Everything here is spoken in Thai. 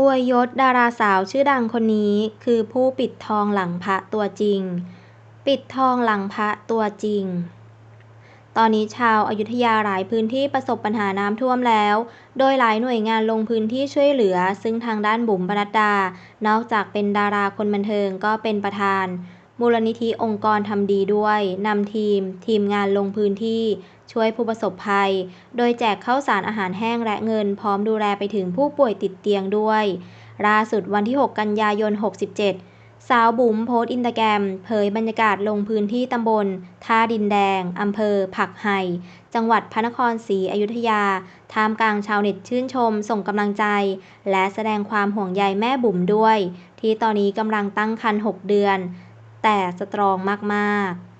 อวยยศดาราสาวชื่อดังคนนี้คือผู้ปิดทองหลังพระตัวจริง ปิดทองหลังพระตัวจริง ตอนนี้ชาวอายุทยาหลายพื้นที่ประสบปัญหาน้ำท่วมแล้ว โดยหลายหน่วยงานลงพื้นที่ช่วยเหลือ ซึ่งทางด้านบุ๋มปนัดดา นอกจากเป็นดาราคนบันเทิงก็เป็นประธาน มูลนิธิองค์กรทำดีด้วยนำทีม ทีมงานลงพื้นที่ ช่วยผู้ประสบภัย โดยแจกข้าวสารอาหารแห้งและเงิน พร้อมดูแลไปถึงผู้ป่วยติดเตียงด้วยล่าสุดวันที่ 6 กันยายน 67 สาวบุ๋มโพสต์อินสตาแกรมเผยบรรยากาศลงพื้นที่ตำบลท่าดินแดง อำเภอ ผักไห่ จังหวัดพระนครศรีอยุธยา ท่ามกลางชาวเน็ตชื่นชม ส่งกำลังใจ และแสดงความห่วงใยแม่บุ๋มด้วย ที่ตอนนี้กำลังตั้งครรภ์6เดือน แต่สตรองมากๆ